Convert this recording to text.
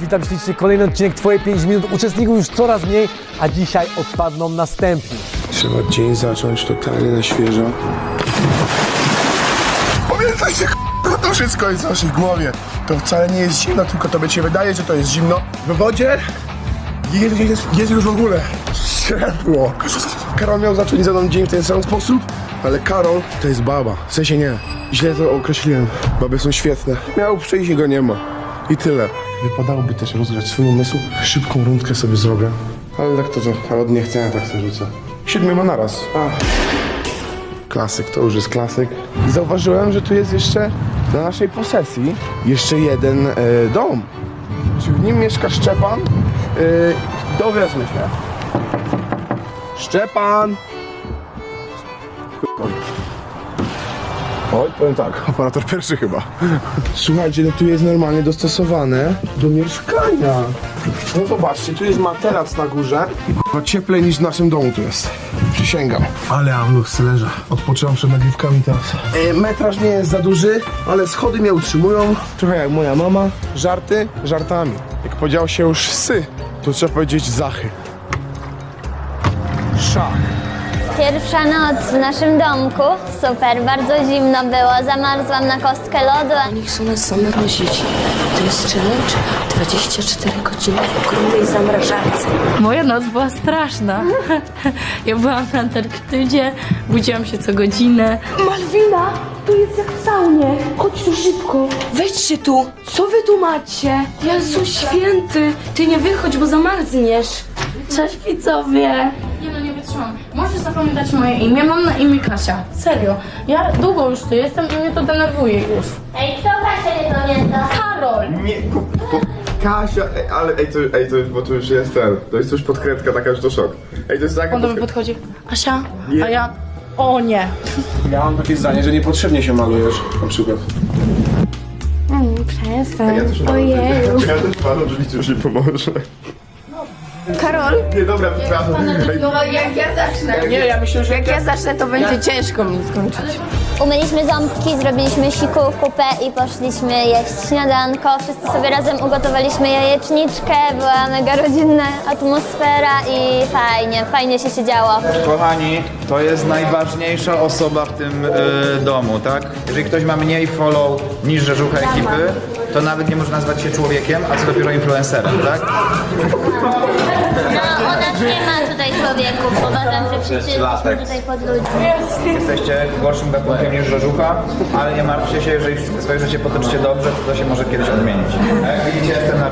Witam ślicznie, kolejny odcinek Twoje 5 minut. Uczestników już coraz mniej, a dzisiaj odpadną następni. Trzeba dzień zacząć totalnie na świeżo. Pamiętajcie, k***a, to wszystko jest w waszej głowie. To wcale nie jest zimno, tylko tobie się wydaje, że to jest zimno. W wodzie jest, jest, jest już w ogóle ciepło. Karol miał zacząć ze mną dzień w ten sam sposób, ale Karol to jest baba. W sensie nie. Źle to określiłem. Baby są świetne. Miał przyjść i go nie ma. I tyle. Wypadałoby też rozgrzać swój umysł. Szybką rundkę sobie zrobię. Ale tak to to, ale od niechcenia tak sobie rzucę. Siedmioma naraz. A. Klasyk, to już jest klasyk. I zauważyłem, że tu jest jeszcze na naszej posesji jeszcze jeden e, dom. Czy w nim mieszka Szczepan? E, dowiedzmy się. Szczepan! Oj, powiem tak, operator pierwszy chyba. Słuchajcie, no tu jest normalnie dostosowane do mieszkania. No zobaczcie, tu jest materac na górze. No cieplej niż w naszym domu tu jest. Przysięgam. Ale mam luz leża. Odpoczywam przed nagrywkami teraz. E, metraż nie jest za duży, ale schody mnie utrzymują. Trochę jak moja mama. Żarty żartami. Jak powiedział się już sy, to trzeba powiedzieć zachy. Szach. Pierwsza noc w naszym domku. Super, bardzo zimno było. Zamarzłam na kostkę lodu. Oni chcą nas zamrozić. To jest challenge 24 godziny w okrągłej zamrażarce. Moja noc była straszna. Ja byłam na Antarktydzie, budziłam się co godzinę. Malwina, to jest jak w saunie. Chodź tu szybko. Wejdźcie tu. Co wy tu macie? Jezu święty. Ty nie wychodź, bo zamarzniesz. Cześć widzowie! Nie no, nie wytrzymam. Możesz zapamiętać moje imię, mam na imię Kasia. Serio. Ja długo już tu jestem i mnie to denerwuje już. Ej, kto Kasia nie pamięta? Karol! Nie, po, po, Kasia, ej, ale ej to, ej, to, bo to już jest ten, to jest już podkrętka taka, że to szok. Ej, to jest taka On do mnie podchodzi. Asia, a ja... O nie! Ja mam takie zdanie, że niepotrzebnie się malujesz, na przykład. Przestań. Ja też mam, ja też mam, że liczę, że mi pomoże. Karol, Nie, dobra. Ej, no jak ja zacznę, Nie, ja myślę, że... jak ja zacznę, to będzie ciężko mi skończyć. Umyliśmy ząbki, zrobiliśmy siku, kupę i poszliśmy jeść śniadanko. Wszyscy sobie razem ugotowaliśmy jajeczniczkę, była mega rodzinna atmosfera i fajnie, fajnie się siedziało. Kochani, to jest najważniejsza osoba w tym y, domu, tak? Jeżeli ktoś ma mniej follow niż rzeżucha ekipy, to nawet nie może nazwać się człowiekiem, a co dopiero influencerem, tak? No, u nas nie ma tutaj człowieków, uważam, że wszyscy jesteśmy tutaj pod ludźmi. Jesteście gorszym gatunkiem niż rzeżucha, ale nie martwcie się, jeżeli swoje życie potoczycie dobrze, to to się może kiedyś odmienić. A jak widzicie, jestem na